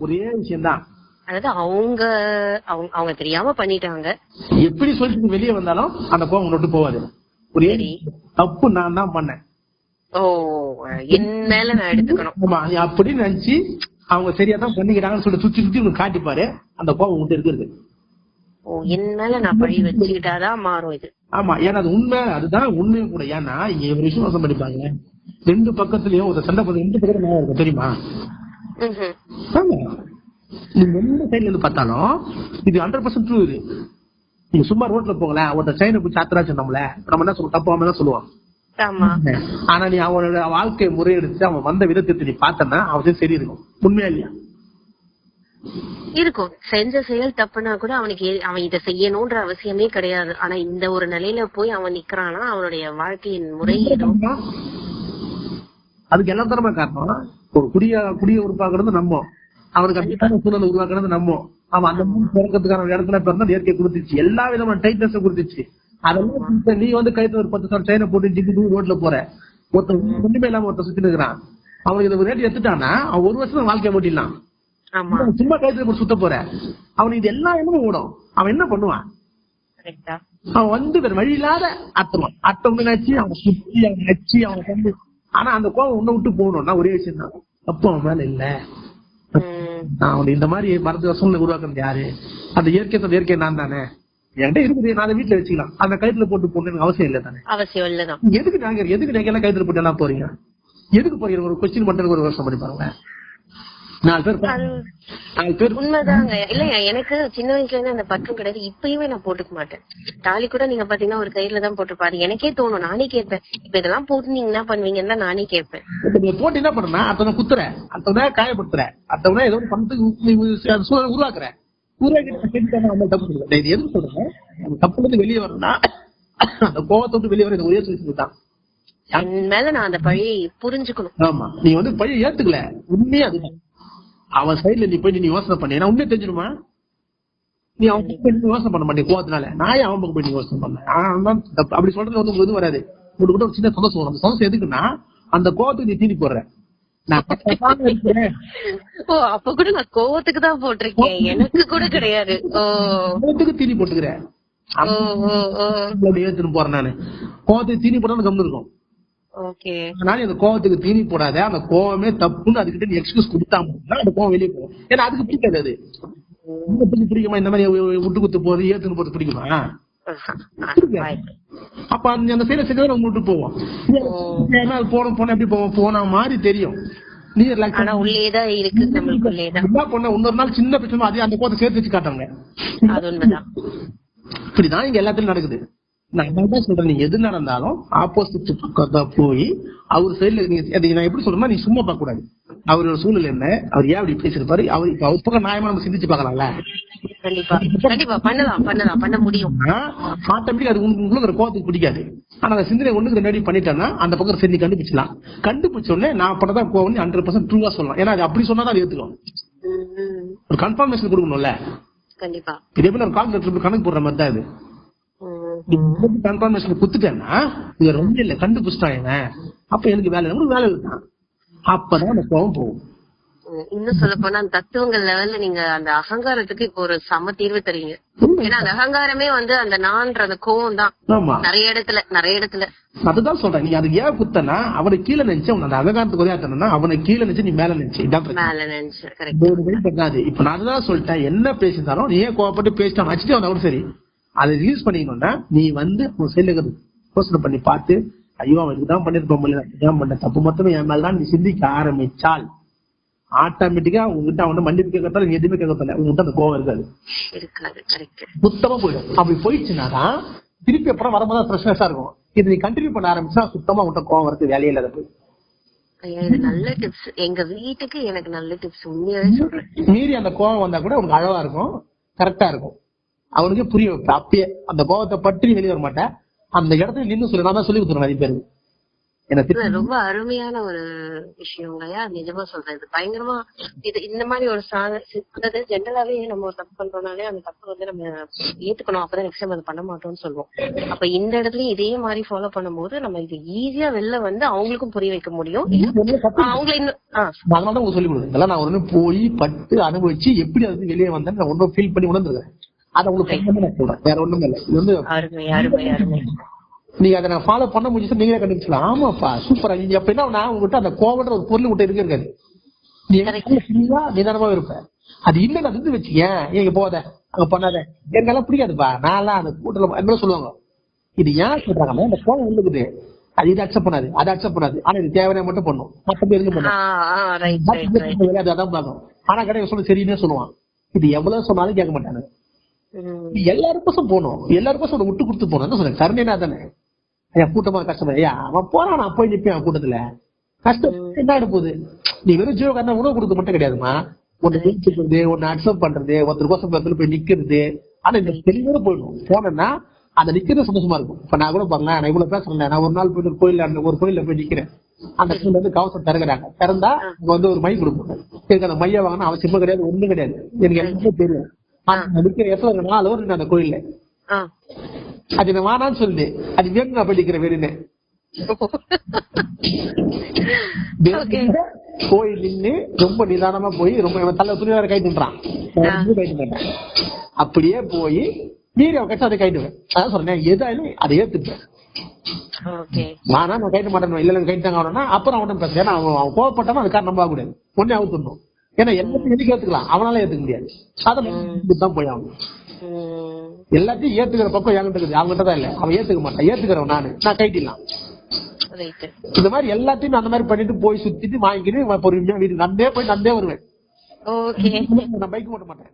ஒரே விஷயம்தான். அதாவது அவங்க அவங்க அவங்க தெரியாம பண்ணிட்டாங்க. எப்படி சொல்லிட்டு வெளியே வந்தாலும் அந்த கோவம் விட்டு போவாது ஒரே. தப்பு நான் தான் பண்ணேன். ஓ என் மேல நான் எடுத்துக்கணும். அப்படின்னு நினைச்சு அவங்க சரியா தான் பண்ணிக்கிறாங்கன்னு சொல்லிட்டு சுத்தி சுத்தி உனக்கு காட்டிப்பாரு. அந்த கோவம் உன்கிட்ட இருக்குது ஓ என் மேல நான் பழி வச்சுக்கிட்டாதான் மாறும் இது. ஆமா ஏன்னா அது உண்மை அதுதான் உண்மையும் கூட. ஏன்னா இங்க ஒரு விசுவாசம் படிப்பாங்க ரெண்டு பக்கத்துலயும் ஒரு சண்டை ரெண்டு பக்கத்துல நியாயம் இருக்கும் தெரியுமா? நீங்க எந்த சைடுல இருந்து பார்த்தாலும் இது ஹண்ட்ரட் பர்சன்ட் ட்ரூ இது. நீங்க சும்மா ரோட்ல போங்களேன் ஒருத்தர் சைனை பிடிச்சி ஆத்திரா சொன்னோம்ல நம்ம என்ன சொல்லுவோம் தப்பாம தான் சொல்லுவான்? ஆமா. ஆனா நீ அவனோட வாழ்க்கை முறையெடுத்து அவன் வந்த விதத்தை நீ பார்த்தனா அவன் சரி இருக்கும். உண்மையா இல்லையா? இருக்கும். செஞ்ச செயல் தப்புனா கூட அவனுக்கு அவன் இதை செய்யணும்ன்ற அவசியமே கிடையாது. ஆனா இந்த ஒரு நிலையில போய் அவன் நிக்கிறானா அவனுடைய வாழ்க்கையின் முறை அதுக்கு என்ன தரமா காரணம். ஒரு குடிய குடிய உருவாக்குறது நம்ம அவனுக்கு அப்படியான சூழலை உருவாக்குறது நம்ம அவன் அந்த மூணு பிறக்கிறதுக்கான இடத்துல பிறந்தா இயற்கை கொடுத்துச்சு. எல்லா விதமான டைட்னஸ் கொடுத்துச்சு. அதெல்லாம் நீ வந்து கைத்துல ஒரு பத்து சார் செயினை போட்டு ஜிக்கு ரோட்ல போற. ஒருத்தன் ஒண்ணுமே இல்லாம ஒருத்தன் சுத்திட்டு இருக்கிறான். அவனுக்கு இந்த ரேட் எடுத்துட்டானா அவன் ஒரு வருஷம் வாழ்க்கைய ஓட்டிடலாம். சும்மா கைத்துல போட்டு சுத்த போற. அவனுக்கு இது எல்லா இடமும் ஓடும். அவன் என்ன பண்ணுவான்? அவன் வந்து வழி இல்லாத அத்தமான் அத்தம் நினைச்சு அவன் சுத்தி அவன் நச்சு அவன் ஆனா அந்த கோவம் உன்னை விட்டு போகணும்னா ஒரே விஷயம் தான் தப்பு அவன் மேல இல்ல. நான் அவன் இந்த மாதிரி மருந்து வசூல உருவாக்குறது யாரு? அந்த இயற்கை தந்த இயற்கை நான் தானே. என்கிட்ட இருக்குது நான் வீட்டுல வச்சுக்கலாம். அந்த கயிற்றுல போட்டு எனக்கு அவசியம் இல்லை தானே. அவசியம் இல்லதான் எதுக்கு நாங்க எதுக்கு நீங்க எல்லாம் கயிற்றுல போட்டு எல்லாம் போறீங்க? எதுக்கு போறீங்க? ஒரு கொஸ்டின் மட்டும் ஒரு வருஷம் பண்ணி பாருங்க நாலு பேர் உண்மைதாங்க. இல்லையா எனக்கு சின்ன வயசுல இருந்து அந்த பற்றும் கிடையாது. இப்பயுமே நான் போட்டுக்க மாட்டேன். தாலி கூட நீங்க பாத்தீங்கன்னா ஒரு கயிறுல தான் போட்டு பாரு எனக்கே தோணும். நானே கேட்பேன். இப்ப இதெல்லாம் போட்டு நீங்க என்ன பண்ணுவீங்கன்னு தான் நானே கேட்பேன். இப்ப நீ போட்டு என்ன பண்றா அத்தனை குத்துற அத்தனை காயப்படுத்துற அத்தனை ஏதோ பணத்துக்கு சூழலை உருவாக்குற உருவாக்கிட்டு தப்பு சொல்லுங்க இது எதுக்கு சொல்றேன்? நம்ம தப்புல இருந்து வெளியே வரணும்னா அந்த கோவத்தை விட்டு வெளியே வர ஒரே சொல்லி தான். என் மேல நான் அந்த பழியை புரிஞ்சுக்கணும். ஆமா. நீ வந்து பையன் ஏத்துக்கல. உண்மையே அவன் சைடுல நீ போய் நீ யோசனை பண்ணி. நான் உண்மையை தெரிஞ்சிருமா? நீ அவன் போய் நீ யோசனை பண்ண மாட்டேன் கோவத்தினால. நான் அவன் பக்கம் போய் நீ யோசனை தப்பு. அப்படி சொல்றது வந்து உங்களுக்கு இது வராது. உங்களுக்கு கூட ஒரு சின்ன சந்தோஷம் அந்த சந்தோஷம் எதுக்குன்னா அந்த கோவத்துக்கு நீ தீனி போடுற. அப்ப கூட நான் கோவத்துக்கு தான் போட்டிருக்கேன். எனக்கு கூட கிடையாது. கோவத்துக்கு தீனி போட்டுக்கிறேன் ஏத்துன்னு போறேன் நானு. கோவத்துக்கு தீனி போட்டா கம்மி இருக்கும். அதனால அந்த கோவத்துக்கு தீனி போடாத அந்த கோவமே தப்புன்னு அதுக்கிட்ட நீ எக்ஸ்கியூஸ் கொடுத்தா மட்டும்தான் அந்த கோவம் வெளியே போகும். ஏன்னா அதுக்கு பிடிக்காது அது. இந்த பிடிக்க பிடிக்குமா? இந்த மாதிரி விட்டு குத்து போறது ஏத்துன்னு போறது பிடிக்குமா? அப்ப அந்த அந்த சைட செஞ்சா நம்ம விட்டு போவோம். ஏன்னா அது போன போன எப்படி போவோம்? போன மாதிரி தெரியும். நீ ரிலாக்ஸ் ஆனா உள்ளேதான் இருக்கு நம்மளுக்குள்ளேதான். என்ன பண்ண? இன்னொரு நாள் சின்ன பிரச்சனை அதே அந்த கோத்தை சேர்த்து வச்சு காட்டாங்க அது உண்மைதான். இப்படிதான் இங்க எல்லாத்துலயும் நடக்குது. நான் அதான் சொல்றேன். நீங்க எது நடந்தாலும் ஆப்போசிட் போய் அவர் சைடுல நான் எப்படி சொல்றேன்னா நீ சும்மா பார்க்க கூடாது அவரோட சூழ்நிலை என்ன? அவர் ஏன் அப்படி பேசிருப்பாரு அவர் இப்ப அவர் பக்கம் நியாயமா நம்ம சிந்திச்சு முடியும். ஆட்டோமேட்டிக் அது உங்களுக்கு ஒரு பிடிக்காது. ஆனா அந்த சிந்தனை ஒண்ணுக்கு ரெண்டு பண்ணிட்டேன்னா அந்த பக்கம் நீ கண்டுபிடிச்சலாம் கண்டுபிடிச்ச உடனே நான் பண்ணதான் கோவம் ஹண்ட்ரட் பர்சன்ட் ட்ரூவா சொல்லலாம். ஏன்னா அது அப்படி சொன்னா தான் ஏத்துக்கும். ஒரு கன்ஃபர்மேஷன் கொடுக்கணும்ல? கண்டிப்பா. இதே போல ஒரு கால்குலேட்டர் கணக்கு போடுற மாதிரி தான் இது. கன்ஃபர்மேஷன் குத்துட்டேன்னா இது ரொம்ப இல்ல கண்டுபிடிச்சிட்டான் இவன் அப்ப எனக்கு வேலை. உங்களுக்கு வேலை இருக்கான் அப்பதான் அந்த கோவம் போகும். இன்னும் சொல்ல போனா அந்த தத்துவங்கள் லெவல்ல நீங்க அந்த அகங்காரத்துக்கு இப்போ ஒரு சம தீர்வு தரீங்க. ஏன்னா அந்த அகங்காரமே வந்து அந்த நான்ற அந்த கோவம் தான். நிறைய இடத்துல நிறைய இடத்துல. அதுதான் சொல்றேன். நீ அதுக்கு ஏன் குத்தனா அவனை கீழே நினைச்சு அந்த அககாரத்துக்கு உதயாத்தனா அவனை கீழே நினைச்சு நீ மேல நினைச்சு. மேல நினைச்சு. இப்ப நான் அதுதான் சொல்லிட்டேன். என்ன பேசியிருந்தாலும் நீ ஏன் கோவப்பட்டு பேசிட்டான் வச்சுட்டு அவன் கூட சரி. அதை ரிலீஸ் பண்ணிக்கணும்னா நீ வந்து சைடுல யோசனை பண்ணி பார்த்து ஐயோ அவன் இதுதான் நான் இதுதான் பண்ண தப்பு மொத்தமே என் மேலதான் நீ சிந்திக்க ஆரம்பிச்சால் ஆட்டோமேட்டிக்கா உங்ககிட்ட அவன் மன்னிப்பு கேட்கறதால நீ எதுவுமே கேட்கறதில்ல. உங்ககிட்ட அந்த கோவம் இருக்காது. சுத்தமா போயிடும். அப்படி போயிடுச்சுனாதான் திருப்பி அப்புறம் வரும்போது ஃப்ரெஷ்னஸா இருக்கும். இது நீ கண்டினியூ பண்ண ஆரம்பிச்சா சுத்தமா உன்கிட்ட கோவம் வரது வேலையே இல்லாத போய் ஐயா இது நல்ல டிப்ஸ் எங்க வீட்டுக்கு எனக்கு நல்ல டிப்ஸ் உண்மையாவே சொல்றேன் மீறி அந்த கோவம் வந்தா கூட உனக்கு அழகா இருக்கும். கரெக்டா இருக்கும். அவனுக்கு புரிய வைப்ப அப்பயே அந்த கோவத்தை பற்றி வெளியே வர மாட்டேன். அந்த இடத்துல நின்னு சொல்லி. நான் சொல்லி கொடுத்துருவேன் நிறைய பேருக்கு. ரொம்ப அருமையான ஒரு விஷயங்களையா நிஜமா சொல்றேன். இது பயங்கரமா இது இந்த மாதிரி ஒரு அதாவது ஜென்ரலாவே நம்ம ஒரு தப்பு பண்றோம்னாலே அந்த தப்பு வந்து நம்ம ஏத்துக்கணும். அப்பதான் நெக்ஸ்ட் டைம் அதை பண்ண மாட்டோம்னு சொல்லுவோம். அப்ப இந்த இடத்துலயும் இதே மாதிரி ஃபாலோ பண்ணும்போது நம்ம இது ஈஸியா வெளில வந்து அவங்களுக்கும் புரிய வைக்க முடியும். அவங்கள இன்னும் ஆ, அதனால தான் உங்களுக்கு சொல்லி இதெல்லாம் நான் ஒண்ணு போய் பட்டு அனுபவிச்சு எப்படி அது வெளியே வந்தேன் நான் ஒன்றும் ஃபீல் பண்ணி உணர்ந்துருக்கேன். அதை உங்களுக்கு நான் சொல்றேன். வேற ஒண்ணுமே இல்லை. இது வந்து நீங்க அதை நான் ஃபாலோ பண்ண முடிஞ்சு நீங்களே கண்டுபிடிச்சலாம் ஆமாப்பா சூப்பரா நீங்க அப்படின்னா நான் உங்ககிட்ட அந்த கோவன்ற ஒரு பொருள் விட்டு இருக்க இருக்காது. நீ நிதானமா இருப்ப. அது இல்ல நான் இருந்து வச்சுக்கேன். நீங்க போத அங்க பண்ணாத. எனக்கெல்லாம் பிடிக்காதுப்பா நான்லாம் அந்த கூட்டல என்ன சொல்லுவாங்க. இது ஏன் சொல்றாங்கன்னா இந்த கோவம் உள்ளுக்குது அது இது அக்செப்ட் பண்ணாது. அதை அக்செப்ட் பண்ணாது. ஆனா இது தேவையான மட்டும் பண்ணும். ரைட் ரைட் வேலை அதான் பார்க்கும் ஆனா கடை சொல்ல சரின்னே சொல்லுவான். இது எவ்வளவு சொன்னாலும் கேட்க மாட்டாங்க. எல்லாருக்கும் போகணும் எல்லாருக்கும் ஒரு விட்டு கொடுத்து என்ன சொல்றேன்? கருணைனா தானே? ஐயா கூட்டமா கஷ்டமா? ஐயா அவன் போறான். நான் போய் நிப்பேன் கூட்டத்துல. கஷ்டம் என்ன போகுது? நீ வெறும் ஜீவகாரனா உணவு கொடுக்க மட்டும் கிடையாதுமா ஒன்னு நிறுத்திக்கிறது ஒன்னு அக்செப்ட் பண்றது ஒருத்தர் கோசம் இடத்துல போய் நிக்கிறது. ஆனா இந்த தெளிவோட போயிடும். போனேன்னா அந்த நிக்கிறது சந்தோஷமா இருக்கும். இப்ப நான் கூட பாருங்களேன் நான் இவ்வளவு பேசுறேன் நான் ஒரு நாள் போயிட்டு அந்த ஒரு கோயில்ல போய் நிக்கிறேன். அந்த கோயில்ல இருந்து கவசம் திறக்கிறாங்க. திறந்தா அங்க வந்து ஒரு மை கொடுப்போம் எனக்கு அந்த மைய வாங்கினா அவசியமா கிடையாது ஒண்ணும் கிடையாது. எனக்கு எல்லாமே தெரியும். நிக்கிற இடத்துல ஒரு நாலு இருக்கு அந்த கோயில்ல. அது நான் வேணான்னு சொல்லு அது வேணும் நான் போய் நிக்கிறேன் வேணுன்னு. கோயில் நின்னு ரொம்ப நிதானமா போய் ரொம்ப தலை துணி வேற கைட்டு மாட்டேன் அப்படியே போய் அவன் கட்சி அதை கைட்டுவேன் அதான் சொல்றேன் எதாலும் அதை ஏத்துப்பேன். ஓகே. நானா கைட்டு மாட்டேன் இல்ல கைட்டாங்க அவனா அப்புறம் அவன் பேசுறேன் அவன் கோவப்பட்டானா அது காரணம் நம்ப கூடாது ஒன்னே அவுத்துடணும். ஏன்னா எல்லாத்தையும் எதுக்கு ஏத்துக்கலாம் அவனால ஏத்துக்க முடியாது. அதை தான் போய் ஆகணும். ம். எல்லாத்தையும் ஏத்துக்கிற பக்கம் என்கிட்ட இருக்குது. அவன்கிட்ட தான் இல்ல. அவன் ஏத்துக்க மாட்டான். ஏத்துக்கிறவன் நானு. நான் கைட்டிடலாம். இந்த மாதிரி எல்லாத்தையும் அந்த மாதிரி பண்ணிட்டு போய் சுத்திட்டு வாங்கிக்கிட்டு பொறுமையா வீட்டுக்கு நந்தே போய் நந்தே வருவேன். நான் பைக் ஓட்ட மாட்டேன்.